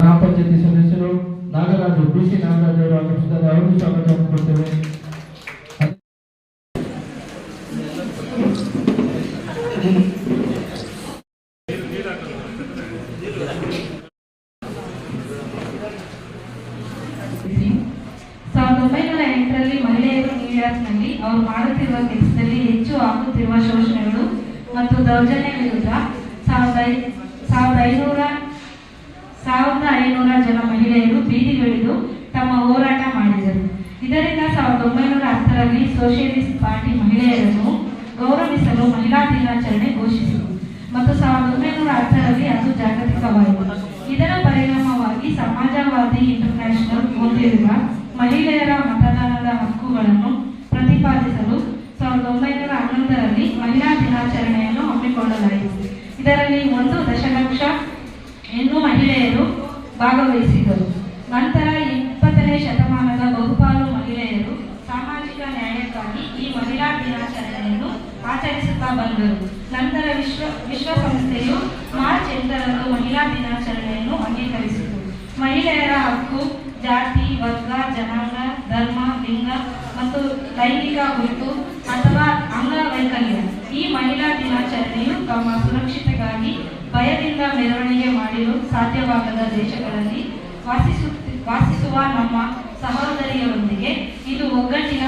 ಗ್ರಾಮ ಪಂಚಾಯತಿ ಸದಸ್ಯರು ನಾಗರಾಜು ಸಿ ನಾಗರಾಜ್ ಅವರು ಆಗಮಿಸಿದ್ದಾರೆ. ಅವರಿಗೂ ಸ್ವಾಗತವನ್ನು ಕೊಡ್ತೇವೆ ಸಾವಿರದ ಒಂಬೈನೂರ ಎಂಟರಲ್ಲಿ ಮಹಿಳೆಯರು ನ್ಯೂಯಾರ್ಕ್ನಲ್ಲಿ ಅವರು ಮಾಡುತ್ತಿರುವ ಕೆಲಸದಲ್ಲಿ ಹೆಚ್ಚು ಆಗುತ್ತಿರುವ ಶೋಷಣೆಗಳು ಮತ್ತು ದೌರ್ಜನ್ಯ ವಿರುದ್ಧ ಸಾವಿರದ ಐ- ಸಾವಿರದ ಐನೂರ ಸಾವಿರದ ಐನೂರ ಜನ ಮಹಿಳೆಯರು ಬೀದಿಗಿಳಿದು ತಮ್ಮ ಹೋರಾಟ ಮಾಡಿದರು. ಇದರಿಂದ ಸಾವಿರದ ಒಂಬೈನೂರ ಹತ್ತರಲ್ಲಿ ಸೋಷಿಯಲಿಸ್ಟ್ ಪಾರ್ಟಿ ಮಹಿಳೆಯರನ್ನು ಗೌರವಿಸಲು ಮಹಿಳಾ ದಿನಾಚರಣೆ ಘೋಷಿಸಿತು ಮತ್ತು ಸಾವಿರದ ಒಂಬೈನೂರ ಹತ್ತರಲ್ಲಿ ಅದು ಜಾಗತಿಕವಾಯಿತು. ಇದರ ಪರಿಣಾಮವಾಗಿ ಸಮಾಜವಾದಿ ಇಂಟರ್ನ್ಯಾಷನಲ್ ಹೊಂದಿರುವ ಮಹಿಳೆಯರ ಮತದಾನದ ಹಕ್ಕುಗಳನ್ನು ಪ್ರತಿಪಾದಿಸಲು ಸಾವಿರದ ಒಂಬೈನೂರ ಹನ್ನೊಂದರಲ್ಲಿ ಮಹಿಳಾ ದಿನಾಚರಣೆಯನ್ನು ಹಮ್ಮಿಕೊಳ್ಳಲಾಯಿತು. ಇದರಲ್ಲಿ ಒಂದು ದಶಲಕ್ಷ ಹೆಣ್ಣು ಮಹಿಳೆಯರು ಭಾಗವಹಿಸಿದರು ನಂತರ ಇಪ್ಪತ್ತನೇ ಶತಮಾನದ ಬಹುಪಾಲು ಮಹಿಳೆಯರು ಸಾಮಾಜಿಕ ನ್ಯಾಯಕ್ಕಾಗಿ ಈ ಮಹಿಳಾ ದಿನಾಚರಣೆಯನ್ನು ಆಚರಿಸುತ್ತಾ ಬಂದರು. ನಂತರ ವಿಶ್ವ, ವಿಶ್ವಸಂಸ್ಥೆಯು ಮಾರ್ಚ್ ಎಂಟರಂದು ಮಹಿಳಾ ದಿನಾಚರಣೆಯನ್ನು ಅಂಗೀಕರಿಸಿತು. ಮಹಿಳೆಯರ ಹಕ್ಕು, ಜಾತಿ, ವರ್ಗ, ಜನಾಂಗ, ಧರ್ಮ, ಲಿಂಗ ಮತ್ತು ಲೈಂಗಿಕ ಗುರುತು ಅಥವಾ ಅಂಗವೈಕಲ್ಯ. ಈ ಮಹಿಳಾ ದಿನಾಚರಣೆಯು ತಮ್ಮ ಸುರಕ್ಷತೆಗಾಗಿ, ಭಯದಿಂದ ಮೆರವಣಿಗೆ ಮಾಡಲು ಸಾಧ್ಯವಾಗದ ದೇಶಗಳಲ್ಲಿ ವಾಸಿಸುತ್ತಿ ವಾಸಿಸುವ ನಮ್ಮ ಸಹೋದರಿಯರೊಂದಿಗೆ ಇದು ಒಗ್ಗಟ್ಟಿನ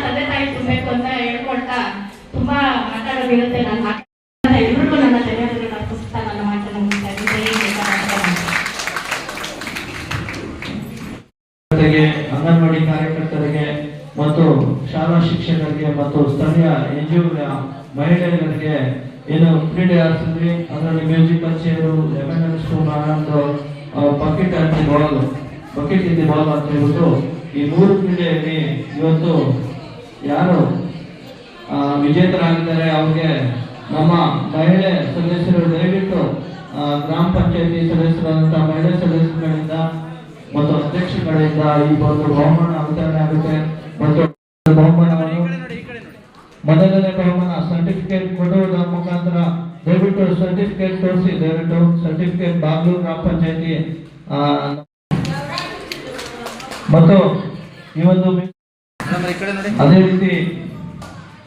ತಂದೆ ತಾಯಿ ತುಂಬಬೇಕು ಅಂತ ಹೇಳ್ಕೊಳ್ತಾ ತುಂಬಾ ಮಾತಾಡೋದಿರುತ್ತೆ ನನ್ನ ನನ್ನ ಅಂಗನವಾಡಿ ಕಾರ್ಯಕರ್ತರಿಗೆ ಮತ್ತು ಶಾಲಾ ಶಿಕ್ಷಕರಿಗೆ ಮತ್ತು ಸ್ಥಳೀಯ ಎನ್ ಜಿ ಮಹಿಳೆಯರಿಗೆ ಏನು ಕ್ರೀಡೆ ಆಡಿಸಿದ್ವಿ ಅದರಲ್ಲಿ ಮ್ಯೂಸಿಕ್ ಚೇರು ಎಲ್ ಸ್ಕೂಲ್ ಆನಂದ್ ಬಕೆಟ್ ಅಂತ ಬಾಲ್, ಬಕೆಟ್ ಇದೆ ಬಾಲ್ ಅಂತ ಹೇಳ್ಬಿಟ್ಟು ಈ ಮೂರು ಕ್ರೀಡೆಯಲ್ಲಿ ಇವತ್ತು ಯಾರು? ವಿಜೇತರಾಗಿದ್ದಾರೆ ಅವ್ರಿಗೆ ನಮ್ಮ ಮಹಿಳೆ ಸದಸ್ಯರು ದಯವಿಟ್ಟು ಗ್ರಾಮ ಪಂಚಾಯತಿ ಸದಸ್ಯರಾದಂತಹ ಮಹಿಳೆ ಸದಸ್ಯರುಗಳಿಂದ ಮತ್ತು ಅಧ್ಯಕ್ಷಗಳಿಂದ ಈ ಒಂದು ಬಹುಮಾನ ವಿತರಣೆ ಆಗುತ್ತೆ. ಮತ್ತು ಬಹುಮಾನವನ್ನು ಮೊದಲನೇ ಬಹುಮಾನ ಸರ್ಟಿಫಿಕೇಟ್ ಕೊಡುವುದರ ಮುಖಾಂತರ ದಯವಿಟ್ಟು ಸರ್ಟಿಫಿಕೇಟ್ ತೋರಿಸಿ. ದಯವಿಟ್ಟು ಸರ್ಟಿಫಿಕೇಟ್ ಬಾಗ್ಲೂರು ಗ್ರಾಮ ಪಂಚಾಯತಿ ಮತ್ತು ಈ ಒಂದು ಅದೇ ರೀತಿ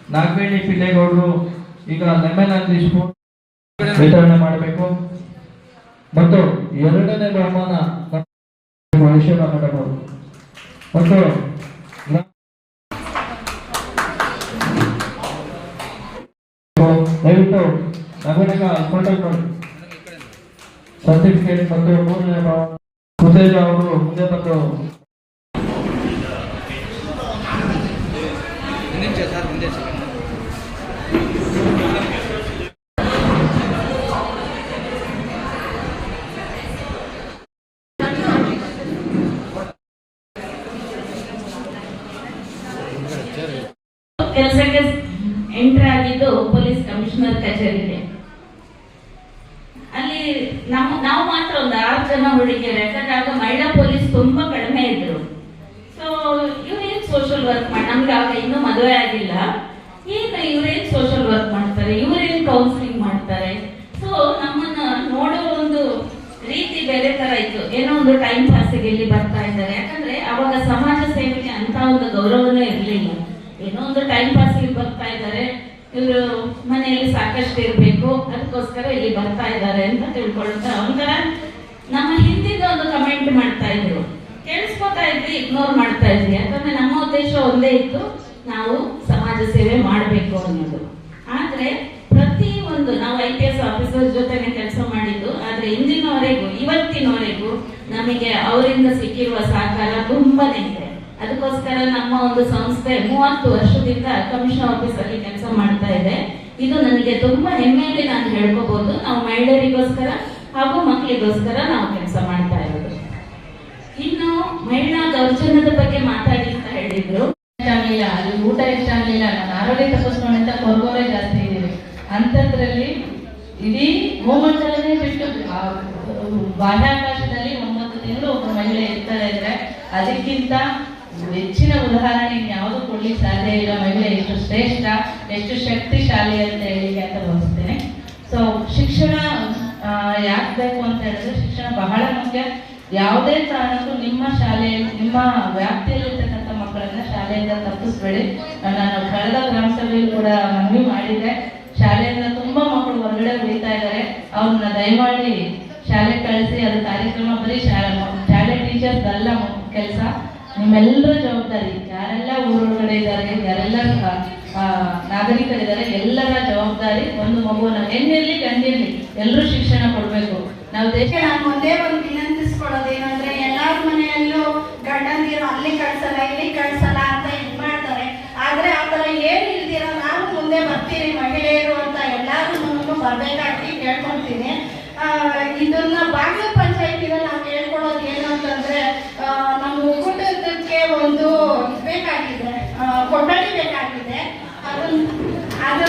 ನಾಗವೇಣಿ ಪಿಳ್ಳೇಗೌಡರು ಈಗ ಲೆಮನ್ ಸ್ಪೂನ್ ವಿತರಣೆ ಮಾಡಬೇಕು. ಮತ್ತು ಎರಡನೇ ಬಹುಮಾನ ಮಹೇಶ್ವರ ಮೇಡಮ್ ಮತ್ತು ದಯವಿಟ್ಟು ನಗರಗ ಕಾಂಟ್ಯಾಕ್ಟ್ ಸರ್ಟಿಫಿಕೇಟ್ ಮತ್ತು ಮೂರನೇ ಸುತೇಜ ಅವರು ಮುಂದೆ ಬಂದು ಎಂಟರ್ ಆಗಿದ್ದು ಪೊಲೀಸ್ ಕಮಿಷನರ್ ಕಚೇರಿಗೆ. ಅಲ್ಲಿ ನಮ್ಮ, ನಾವು ಮಾತ್ರ ಒಂದು ಆರು ಜನ ಹುಡುಗಿಯರು, ಯಾಕಂದ್ರೆ ಆಗ ಮಹಿಳಾ ಪೊಲೀಸ್ ತುಂಬಾ ಕಡಿಮೆ ಇದ್ರು. ಸೊ ಇವ್ರೇನ್ ಸೋಷಿಯಲ್ ವರ್ಕ್ ಮಾಡಿ, ನಮ್ಗೆ ಆಗ ಇನ್ನೂ ಮದುವೆ ಆಗಿಲ್ಲ. ಈಗ ಇವ್ರೇನ್ ಸೋಷಿಯಲ್ ವರ್ಕ್ ಮಾಡ್ತಾರೆ? ಇವ್ರೇನ್ ಕೌನ್ಸಿಲಿಂಗ್ ಮಾಡ್ತಾರೆ? ಸೊ ನಮ್ಮನ್ನ ನೋಡೋ ಒಂದು ರೀತಿ ಬೇರೆ ತರ ಇತ್ತು. ಏನೋ ಒಂದು ಟೈಮ್ ಪಾಸಿಗೆ ಇಲ್ಲಿ ಬರ್ತಾ ಇದ್ದಾರೆ. ಯಾಕಂದ್ರೆ ಅವಾಗ ಸಮಾಜ ಸೇವೆಗೆ ಅಂತ ಒಂದು ಗೌರವನೇ ಇರಲಿಲ್ಲ. ಏನೋ ಒಂದು ಟೈಮ್ ಪಾಸ್ ಬರ್ತಾ ಇದ್ದಾರೆ. ಇವರು ಮನೆಯಲ್ಲಿ ಸಾಕಷ್ಟು ಇರಬೇಕು. ಅದಕ್ಕೋಸ್ಕರ ಇಲ್ಲಿ ಬರ್ತಾ ಇದ್ದಾರೆ ಅಂತ ತಿಳ್ಕೊಳ್ತಾ ಒಂಥರ ನಮ್ಮ ಹಿಂದಿನ ಒಂದು ಕಮೆಂಟ್ ಮಾಡ್ತಾ ಇದ್ರು. ಕೇಳಿಸ್ಕೊತಾ ಇದ್ವಿ ಇಗ್ನೋರ್ ಮಾಡ್ತಾ ಇದ್ವಿ. ಯಾಕಂದ್ರೆ ನಮ್ಮ ಉದ್ದೇಶ ಒಂದೇ ಇತ್ತು, ನಾವು ಸಮಾಜ ಸೇವೆ ಮಾಡಬೇಕು ಅನ್ನೋದು. ಆದ್ರೆ ಪ್ರತಿ ಒಂದು, ನಾವು ಐ ಪಿ ಎಸ್ ಆಫೀಸರ್ ಜೊತೆನೆ ಕೆಲಸ ಮಾಡಿದ್ದು, ಆದ್ರೆ ಇಂದಿನವರೆಗೂ, ಇವತ್ತಿನವರೆಗೂ ನಮಗೆ ಅವರಿಂದ ಸಿಕ್ಕಿರುವ ಸಹಕಾರ ತುಂಬಾನೇ ಇದೆ. ಅದಕ್ಕೋಸ್ಕರ ನಮ್ಮ ಒಂದು ಸಂಸ್ಥೆ ಮೂವತ್ತು ವರ್ಷದಿಂದ ಕಮಿಷನ್ ಆಫೀಸ್ ಅಲ್ಲಿ ಕೆಲಸ ಮಾಡ್ತಾ ಇದೆ. ಇದು ನನಗೆ ತುಂಬಾ ಹೆಮ್ಮೆಯಲ್ಲಿ ನಾನು ಹೇಳ್ಕೋಬಹುದು ನಾವು ಮಹಿಳೆಯರಿಗೋಸ್ಕರ ಹಾಗೂ ಮಕ್ಕಳಿಗೋಸ್ಕರ ನಾವು ಕೆಲಸ ಮಾಡ್ತಾ ಇರೋದು. ಇನ್ನು ಮಹಿಳಾ ದೌರ್ಜನ್ಯದ ಬಗ್ಗೆ ಮಾತಾಡಿ ಅಂತ ಹೇಳಿದ್ರು. ಅಲ್ಲಿ ಊಟ ಇಷ್ಟ ಆಗ್ಲಿಲ್ಲ ನಾನು ಆರೋಗ್ಯ ತಪ್ಪಿಸ್ಕೊಂಡು ಅಂತ ಕೊರಗೋರೇ ಜಾಸ್ತಿ ಇದ್ದೀವಿ ಅಂಥದ್ರಲ್ಲಿ ಇಡೀ ಭೂಮಂಡಲನೇ ಬಿಟ್ಟು ಬಾಹ್ಯಾಕಾಶದಲ್ಲಿ ಒಂಬತ್ತು ತಿಂಗಳು ಒಬ್ಬ ಮಹಿಳೆ ಇರ್ತಾ ಇದ್ರೆ, ಅದಕ್ಕಿಂತ ಹೆಚ್ಚಿನ ಉದಾಹರಣೆ ಯಾವುದು ಕೊಡ್ಲಿಕ್ಕೆ ಸಾಧ್ಯ ಇಲ್ಲ, ಮಹಿಳೆ ಎಷ್ಟು ಶ್ರೇಷ್ಠ, ಎಷ್ಟು ಶಕ್ತಿಶಾಲಿ ಅಂತ ಹೇಳಿಕೆ ಅಂತ ಭಾವಿಸ್ತೇನೆ ಸೊ ಶಿಕ್ಷಣ ಯಾಕೆ ಬೇಕು ಅಂತ ಹೇಳಿದ್ರೆ ಶಿಕ್ಷಣ ಬಹಳ ಮುಖ್ಯ. ಯಾವುದೇ ಕಾರಣಕ್ಕೂ ನಿಮ್ಮ ಶಾಲೆಯಲ್ಲಿ ನಿಮ್ಮ ವ್ಯಾಪ್ತಿಯಲ್ಲಿರ್ತಕ್ಕಂಥ ಮಕ್ಕಳನ್ನ ಶಾಲೆಯಿಂದ ತಪ್ಪಿಸ್ಬೇಡಿ. ನಾನು ಕಳೆದ ಗ್ರಾಮ ಸಭೆಯಲ್ಲಿ ಕೂಡ ಮನವಿ ಮಾಡಿದ್ದೆ. ಶಾಲೆಯಿಂದ ತುಂಬಾ ಮಕ್ಕಳು ಹೊರಗಡೆ ಉಳಿತಾ ಇದ್ದಾರೆ. ಅವ್ರನ್ನ ದಯಮಾಡಿ ಶಾಲೆ ಕಳಿಸಿ, ಅದು ಕಾರ್ಯಕ್ರಮ. ಬರೀ ಶಾಲೆ ಶಾಲೆ ಟೀಚರ್ಸ್ ಅಲ್ಲ ಕೆಲಸ. ನಿಮ್ಮೆಲ್ಲರ ಜವಾಬ್ದಾರಿ, ಯಾರೆಲ್ಲ ಊರೊಳಗಡೆ ಇದ್ದಾರೆ, ಯಾರೆಲ್ಲ ನಾಗರಿಕರಿದ್ದಾರೆ ಎಲ್ಲರ ಜವಾಬ್ದಾರಿ ಒಂದು ಮಗುವನ್ನ ಹೆಣ್ಣಿರ್ಲಿ ಗಂಡಿರ್ಲಿ ಎಲ್ಲರೂ ಶಿಕ್ಷಣ ಕೊಡ್ಬೇಕು. ನಾವು ದೇಶ ನಾನು ಒಂದೇ ಒಂದು ವಿನಂತಿಸ್ಕೊಳ್ಳೋದು ಏನಂದ್ರೆ, ಎಲ್ಲಾರ ಮನೆಯಲ್ಲೂ ಗಂಡಂದಿರು ಅಲ್ಲಿ ಕಳ್ಸಲ್ಲ, ಇಲ್ಲಿ ಕಳ್ಸಲ್ಲ ಅಂತ ಇದ್ ಮಾಡ್ತಾರೆ. ಆದ್ರೆ ಆ ಥರ ಏನು ಇಲ್ದಿರ ನಾವು ಮುಂದೆ ಬರ್ತೀರಿ, ಮಹಿಳೆಯರು ಅಂತ ಎಲ್ಲಾರು ಬರ್ಬೇಕಾಗಿ ಕೇಳ್ಕೊಂತೀನಿ ಇದನ್ನ ಬಾಗ್ಲ ಪಂಚಾಯತಿನಲ್ಲಿ ನಾವು ಹೇಳ್ಕೊಳೋದು ಏನು ಅಂತಂದ್ರೆ ಆ, ನಮ್ಮ ಒಕ್ಕೂಟಕ್ಕೆ ಒಂದು ಇದ್ ಬೇಕಾಗಿದೆ ಆ, ಕೊಠಡಿ ಬೇಕಾಗಿದೆ ಅದನ್ನ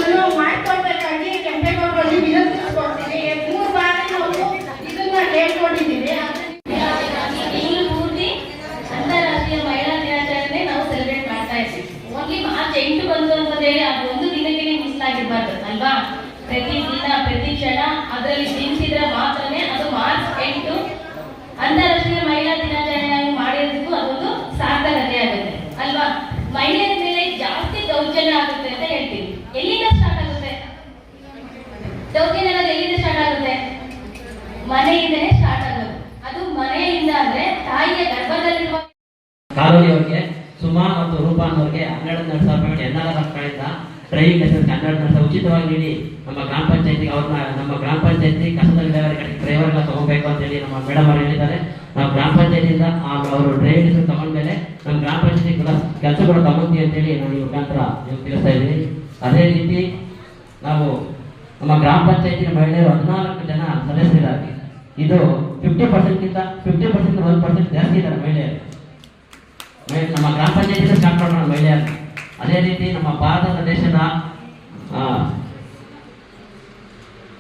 ಅದನ್ನು ಮಾಡ್ಕೊಡ್ಬೇಕಾಗಿ ಕೆಂಪೇಗೌಡರಲ್ಲಿ ವಿನಂತಿಸ್ಕೊಡ್ತೀನಿ ಮೂರು ಬಾರಿ ನಾವು ಇದನ್ನ ಹೇಳ್ಕೊಂಡಿದ್ದೀವಿ ತಿಂಗಳು ಪೂರ್ತಿ ಅಂತಾರಾಷ್ಟ್ರೀಯ ಮಹಿಳಾ ದಿನಾಚರಣೆ ನಾವು ಸೆಲೆಬ್ರೇಟ್ ಮಾಡ್ತಾ ಇದ್ದೀವಿ ಓನ್ಲಿ ಮಾರ್ಚ್ ಎಂಟು ಬಂತು ಅಂತ ಹೇಳಿ ಆ ಒಂದು ದಿನಕ್ಕೆ ಮಿಸ್ಲಾಗಿರ್ಬಾರ್ದು ಅಲ್ವಾ ಪ್ರತಿ ದಿನ ಪ್ರತಿ ಕ್ಷಣ ಅದರಲ್ಲಿ ಜನಿಸಿದ್ರೆ ಮಾತ್ರನೇ ಅದು ಮಾರ್ಚ್ ಎಂಟು ಅಂತಾರಾಷ್ಟ್ರೀಯ ಮಹಿಳಾ ದಿನಾಚರಣೆಯಾಗಿ ಮಾಡಿರೋದಕ್ಕೂ ಅದೊಂದು ಸಾರ್ಥಕತೆ ಆಗುತ್ತೆ ಅಲ್ವಾ ಮಹಿಳೆಯರ ಮೇಲೆ ಜಾಸ್ತಿ ದೌರ್ಜನ್ಯ ಆಗುತ್ತೆ ಅಂತ ಹೇಳ್ತೀವಿ ಎಲ್ಲಿಂದ ಸ್ಟಾರ್ಟ್ ಆಗುತ್ತೆ ದೌರ್ಜನ್ಯ ಅನ್ನೋದು ಎಲ್ಲಿಂದ ಸ್ಟಾರ್ಟ್ ಆಗುತ್ತೆ ಮನೆಯಿಂದನೇ ಸ್ಟಾರ್ಟ್ ಆಗೋದು ಅದು ಮನೆಯಿಂದ ಅಂದ್ರೆ ತಾಯಿಯ ಗರ್ಭದಲ್ಲಿರುವ ಕಾಲೋನಿ ಅವರಿಗೆ ಸುಮಾ ಮತ್ತು ರೂಪಾ ಅನ್ನೋರಿಗೆ ಹನ್ನೆರಡು ಹನ್ನೆರಡು ಸಾವಿರ ರೂಪಾಯಿ ಡ್ರೈವಿಂಗ್ ಲೈಸೆನ್ಸ್ ಹನ್ನೆರಡು ಸಾವಿರ ಉಚಿತವಾಗಿ ನೀಡಿ ನಮ್ಮ ಗ್ರಾಮ ಪಂಚಾಯತಿಗೆ ಅವ್ರನ್ನ ನಮ್ಮ ಗ್ರಾಮ ಪಂಚಾಯತಿ ಕಸದ ವಿಲೇವಾರಿ ಕಡೆ ಡ್ರೈವರ್ಗಳ ತಗೋಬೇಕು ಅಂತ ಹೇಳಿ ನಮ್ಮ ಮೇಡಮ್ ಅವರು ಹೇಳಿದ್ದಾರೆ. ನಾವು ಗ್ರಾಮ ಪಂಚಾಯತಿಯಿಂದ ಅವರು ಡ್ರೈವಿಂಗ್ ಲೈಸೆನ್ಸ್ ತಗೊಂಡ್ಮೇಲೆ ನಮ್ಮ ಗ್ರಾಮ ಪಂಚಾಯತಿ ಕೆಲಸಗಳು ತಗೊಂತೀವಿ ಅಂತ ಹೇಳಿ ನಾನು ಈ ಮುಖಾಂತರ ನೀವು ತಿಳಿಸ್ತಾ ಇದ್ದೀನಿ. ಅದೇ ರೀತಿ ನಾವು ನಮ್ಮ ಗ್ರಾಮ ಪಂಚಾಯತಿನ ಮಹಿಳೆಯರು ಹದಿನಾಲ್ಕು ಜನ ಸದಸ್ಯರಾಗಿ ಇದು ಫಿಫ್ಟಿ ಪರ್ಸೆಂಟ್ಗಿಂತ ಫಿಫ್ಟಿ ಪರ್ಸೆಂಟ್ ಒಂದು ಪರ್ಸೆಂಟ್ ಜಾಸ್ತಿ ಇದ್ದಾರೆ ಮಹಿಳೆಯರು. ಮಹಿ- ನಮ್ಮ ಗ್ರಾಮ ಪಂಚಾಯತಿಯಿಂದ ಸ್ಟಾರ್ಟ್ ಮಾಡೋಣ ಮಹಿಳೆಯರು ಅದೇ ರೀತಿ ನಮ್ಮ ಭಾರತ ದೇಶದ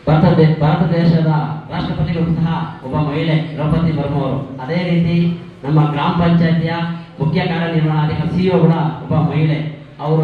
ಭಾರತ ಭಾರತ ದೇಶದ ರಾಷ್ಟ್ರಪತಿಗಳು ಸಹ ಒಬ್ಬ ಮಹಿಳೆ, ದ್ರೌಪದಿ ಮರ್ಮ ಅವರು. ಅದೇ ರೀತಿ ನಮ್ಮ ಗ್ರಾಮ ಪಂಚಾಯತಿಯ ಮುಖ್ಯ ಕಾರ್ಯನಿರ್ವಹಣಾಧಿಕಾರಿ ಒ ಕೂಡ ಒಬ್ಬ ಮಹಿಳೆ. ಅವರು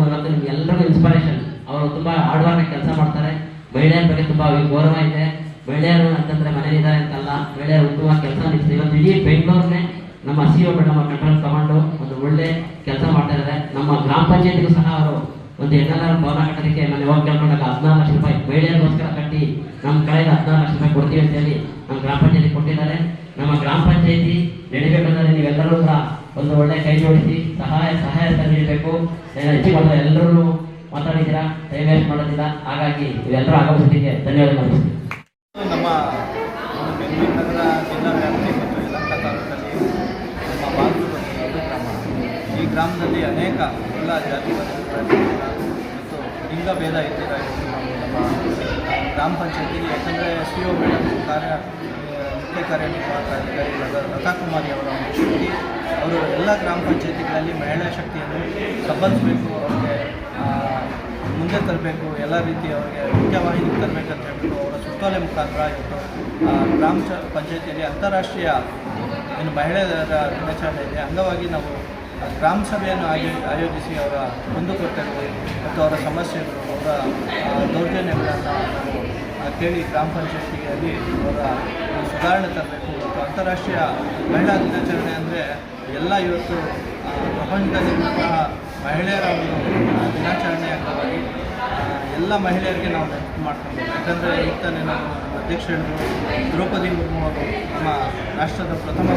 ಎಲ್ಲರಿಗೂ ಇನ್ಸ್ಪಿರೇಷನ್ ಅವರು ತುಂಬಾ ಹಾರ್ಡ್ ವರ್ಕ್ ಕೆಲಸ ಮಾಡ್ತಾರೆ. ಮಹಿಳೆಯರ ಬಗ್ಗೆ ತುಂಬಾ ಗೌರವ ಇದೆ. ಮಹಿಳೆಯರು ಅಂತಂದ್ರೆ ಮನೆಯಲ್ಲಿದ್ದಾರೆ ಅಂತಲ್ಲ, ಮಹಿಳೆಯರು ಉತ್ತಮ ಕೆಲಸ ಇವತ್ತು ಇಡೀ ಬೆಂಗಳೂರನ್ನೇ ನಮ್ಮ ಸಿ ಒ ನಮ್ಮ ಕಂಟ್ರೋಲ್ ತಗೊಂಡು ಒಂದು ಒಳ್ಳೆ ಕೆಲಸ ಮಾಡ್ತಾ ಇದ್ದಾರೆ. ನಮ್ಮ ಗ್ರಾಮ ಪಂಚಾಯತಿಗೂ ಸಹ ಅವರು ಒಂದು ಹೆಣ್ಣೆಲ್ಲರ ಭವನ ಕಟ್ಟೋದಕ್ಕೆ ನಾನು ಯಾವಾಗ ಕೇಳ್ಕೊಂಡಾಗ ಹದಿನಾರು ಲಕ್ಷ ರೂಪಾಯಿ ಮಹಿಳೆಯರಿಗೋಸ್ಕರ ಕಟ್ಟಿ ನಮ್ಮ ಕಡೆಯಿಂದ ಹದಿನಾರು ಲಕ್ಷ ರೂಪಾಯಿ ಕೊಡ್ತೀವಿ ಅಂತ ಹೇಳಿ ನಮ್ಮ ಗ್ರಾಮ ಪಂಚಾಯತಿ ಕೊಟ್ಟಿದ್ದಾರೆ. ನಮ್ಮ ಗ್ರಾಮ ಪಂಚಾಯತಿ ನಡಿಬೇಕಾದ್ರೆ ನೀವೆಲ್ಲರೂ ಕೂಡ ಒಂದು ಒಳ್ಳೆ ಕೈ ಜೋಡಿಸಿ ಸಹಾಯ ಸಹಾಯ ನೀಡಬೇಕು ಹೆಚ್ಚು ಮಾತ್ರ ಎಲ್ಲರೂ ಮಾತಾಡಿದ್ದೀರಾ? ಟೈಮ್ ವೇಸ್ಟ್ ಮಾಡೋದಿಲ್ಲ. ಹಾಗಾಗಿ ಇವೆಲ್ಲರೂ ಆಗಮಿಸಿದ್ದೀನಿ ಧನ್ಯವಾದಗಳು ನಮ್ಮ ನಮ್ಮ ಬೆಂಗಳೂರು ನಗರ ಜಿಲ್ಲಾ ವ್ಯಾಪ್ತಿ ಮತ್ತು ಯಲಹಂಕ ತಾಲೂಕಲ್ಲಿ ನಮ್ಮ ಬಾಂಧವರು ಗ್ರಾಮ ಈ ಗ್ರಾಮದಲ್ಲಿ ಅನೇಕ ಎಲ್ಲ ಜಾತಿ ಮತ್ತು ಲಿಂಗ ಭೇದ ಇದ್ದೀರ ಗ್ರಾಮ ಪಂಚಾಯತಿಗೆ ಯಾಕಂದರೆ ಸಿ ಒ ಮೇಡಮ್ ಕಾರ್ಯ, ಮುಖ್ಯ ಕಾರ್ಯನಿರ್ವಾಹಕ ಲತಾಕುಮಾರಿ ಅವರ ಶಕ್ತಿ ಅವರು ಎಲ್ಲ ಗ್ರಾಮ ಪಂಚಾಯತಿಗಳಲ್ಲಿ ಮಹಿಳಾ ಶಕ್ತಿಯನ್ನು ಸಬ್ಬಲಿಸಬೇಕು ಅವ್ರಿಗೆ ಮುಂದೆ ತರಬೇಕು, ಎಲ್ಲ ರೀತಿ ಅವರಿಗೆ ಮುಖ್ಯವಾಹಿನಿಗೆ ತರಬೇಕಂತ ಹೇಳ್ಬಿಟ್ಟು ಅವರ ಸುತ್ತೋಲೆ ಮುಖಾಂತರ ಇವತ್ತು ಗ್ರಾಮ ಪಂಚಾಯತಿಯಲ್ಲಿ ಅಂತಾರಾಷ್ಟ್ರೀಯ ಏನು ಮಹಿಳೆಯರ ದಿನಾಚರಣೆ ಇದೆ. ಅಂಗವಾಗಿ ನಾವು ಗ್ರಾಮ ಸಭೆಯನ್ನು ಆಯೋ, ಆಯೋಜಿಸಿ ಅವರ ಕುಂದುಕೊರತೆಗಳು ಮತ್ತು ಅವರ ಸಮಸ್ಯೆಗಳು, ಅವರ ದೌರ್ಜನ್ಯಗಳನ್ನು ಕೇಳಿ ಗ್ರಾಮ ಪಂಚಾಯತಿಯಲ್ಲಿ ಅವರ ಸುಧಾರಣೆ ತರಬೇಕು ಮತ್ತು ಅಂತಾರಾಷ್ಟ್ರೀಯ ಮಹಿಳಾ ದಿನಾಚರಣೆ ಅಂದರೆ ಎಲ್ಲ ಇವತ್ತು ಪ್ರಪಂಚದಲ್ಲಿರುವಂತಹ ಮಹಿಳೆಯರ ಒಂದು ದಿನಾಚರಣೆ ಅಂಗವಾಗಿ ಎಲ್ಲ ಮಹಿಳೆಯರಿಗೆ ನಾವು ನೆನಪು ಮಾಡ್ಕೊಂಡು ಯಾಕಂದರೆ ಈಗ ತಾನೇ ನಾವು ನಮ್ಮ ಅಧ್ಯಕ್ಷ ದ್ರೌಪದಿ ಮುರ್ಮು ಅವರು ನಮ್ಮ ರಾಷ್ಟ್ರದ ಪ್ರಥಮ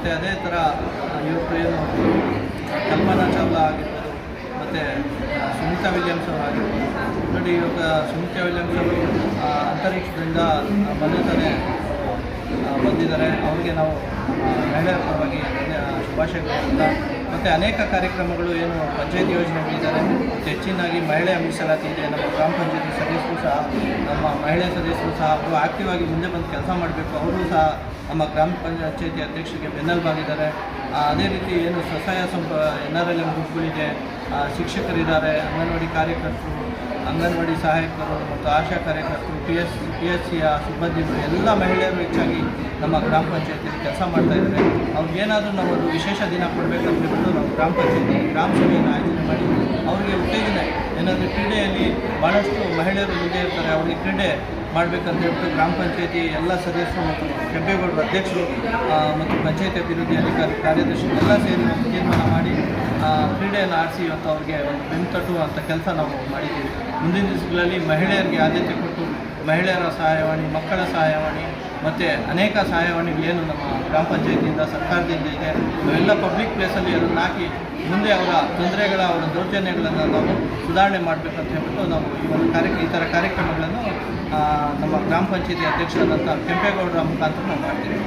ಮತ್ತು ಅದೇ ಥರ ಇವತ್ತು ಏನು ಕಲ್ಪನಾ ಚಾವ್ಲಾ ಆಗಿರ್ಬೋದು ಮತ್ತು ಸುನೀತಾ ವಿಲಿಯಮ್ಸ್ ಅವರು ಆಗಿರ್ಬೋದು. ನೋಡಿ ಇವಾಗ ಸುನೀತಾ ವಿಲಿಯಮ್ಸ್ ಅವರು ಅಂತರಿಕ್ಷದಿಂದ ಆ, ಬಂದಿದ್ದಾರೆ. ಅವ್ರಿಗೆ ನಾವು ಮಹಿಳೆಯರ ಪರವಾಗಿ ಧನ್ಯ- ಶುಭಾಶಯಗಳು ಹೇಳ್ತಾ ಮತ್ತು ಅನೇಕ ಕಾರ್ಯಕ್ರಮಗಳು ಏನು ಪಂಚಾಯತಿ ಯೋಜನೆಗಳಿದ್ದಾರೆ ಹೆಚ್ಚಿನಾಗಿ ಮಹಿಳೆ ಮೀಸಲಾತಿ ಇದೆ. ನಮ್ಮ ಗ್ರಾಮ ಪಂಚಾಯತಿ ಸದಸ್ಯರು ಸಹ, ನಮ್ಮ ಮಹಿಳೆ ಸದಸ್ಯರು ಸಹ ಅವರು ಆಕ್ಟಿವ್ ಆಗಿ ಮುಂದೆ ಬಂದು ಕೆಲಸ ಮಾಡಬೇಕು. ಅವರು ಸಹ ನಮ್ಮ ಗ್ರಾಮ ಪಂಚಾಯತಿ ಅಧ್ಯಕ್ಷರಿಗೆ ಬೆನ್ನೆಲುಬಾಗಿದ್ದಾರೆ. ಅದೇ ರೀತಿ ಏನು ಸ್ವಸಹಾಯ ಸಂಪ ಎನ್ ಆರ್ ಎಲ್ ಎಂ ಗ್ರೂಪ್ಗಳಿದೆ ಶಿಕ್ಷಕರಿದ್ದಾರೆ. ಅಂಗನವಾಡಿ ಕಾರ್ಯಕರ್ತರು ಅಂಗನವಾಡಿ ಸಹಾಯಕರು ಮತ್ತು ಆಶಾ ಕಾರ್ಯಕರ್ತರು ಪಿ ಎಸ್ ಪಿ ಎಸ್ ಸಿಯ ಸಿಬ್ಬಂದಿಗಳು, ಎಲ್ಲ ಮಹಿಳೆಯರು ಹೆಚ್ಚಾಗಿ ನಮ್ಮ ಗ್ರಾಮ ಪಂಚಾಯತಿಯಲ್ಲಿ ಕೆಲಸ ಮಾಡ್ತಾ ಇದ್ದಾರೆ. ಅವ್ರಿಗೇನಾದರೂ ನಾವು ಒಂದು ವಿಶೇಷ ದಿನ ಕೊಡಬೇಕಂತ ಹೇಳ್ಬಿಟ್ಟು ನಾವು ಗ್ರಾಮ ಪಂಚಾಯತಿ ಗ್ರಾಮ ಸಭೆಯನ್ನು ಆಯೋಜನೆ ಮಾಡಿ ಅವರಿಗೆ ಉತ್ತೇಜನ, ಏನಾದರೂ ಕ್ರೀಡೆಯಲ್ಲಿ ಭಾಳಷ್ಟು ಮಹಿಳೆಯರು ಮುಂದೆ ಇರ್ತಾರೆ, ಅವರಿಗೆ ಕ್ರೀಡೆ ಮಾಡಬೇಕಂತ ಹೇಳ್ಬಿಟ್ಟು ಗ್ರಾಮ ಪಂಚಾಯತಿ ಎಲ್ಲ ಸದಸ್ಯರು ಮತ್ತು ಕೆಂಪೇಗೌಡರ ಅಧ್ಯಕ್ಷರು ಮತ್ತು ಪಂಚಾಯತ್ ಅಭಿವೃದ್ಧಿ ಅಧಿಕಾರಿ ಕಾರ್ಯದರ್ಶಿ ಎಲ್ಲ ಸೇರಿ ಒಂದು ತೀರ್ಮಾನ ಮಾಡಿ ಕ್ರೀಡೆಯನ್ನು ಆಡಿಸಿ ಇವತ್ತು ಅವ್ರಿಗೆ ಒಂದು ಬೆಂತಟ್ಟುವಂಥ ತಟ್ಟುವಂಥ ಕೆಲಸ ನಾವು ಮಾಡಿದ್ದೀವಿ. ಮುಂದಿನ ದಿವಸಗಳಲ್ಲಿ ಮಹಿಳೆಯರಿಗೆ ಆದ್ಯತೆ ಕೊಟ್ಟು ಮಹಿಳೆಯರ ಸಹಾಯವಾಣಿ, ಮಕ್ಕಳ ಸಹಾಯವಾಣಿ ಮತ್ತು ಅನೇಕ ಸಹಾಯವಾಣಿಗಳೇನು ನಮ್ಮ ಗ್ರಾಮ ಪಂಚಾಯತಿಯಿಂದ, ಸರ್ಕಾರದಿಂದ ಇದೆ. ಅವೆಲ್ಲ ಪಬ್ಲಿಕ್ ಪ್ಲೇಸಲ್ಲಿ ಅದನ್ನು ಹಾಕಿ ಮುಂದೆ ಅವರ ತೊಂದರೆಗಳ, ಅವರ ದೌರ್ಜನ್ಯಗಳನ್ನು ನಾವು ಸುಧಾರಣೆ ಮಾಡಬೇಕಂತ ಹೇಳ್ಬಿಟ್ಟು ನಾವು ಈ ಒಂದು ಕಾರ್ಯ, ಈ ಥರ ಕಾರ್ಯಕ್ರಮಗಳನ್ನು ನಮ್ಮ ಗ್ರಾಮ ಪಂಚಾಯತಿ ಅಧ್ಯಕ್ಷರಾದಂಥ ಕೆಂಪೇಗೌಡರ ಮುಖಾಂತರ ನಾವು ಮಾಡ್ತೀವಿ.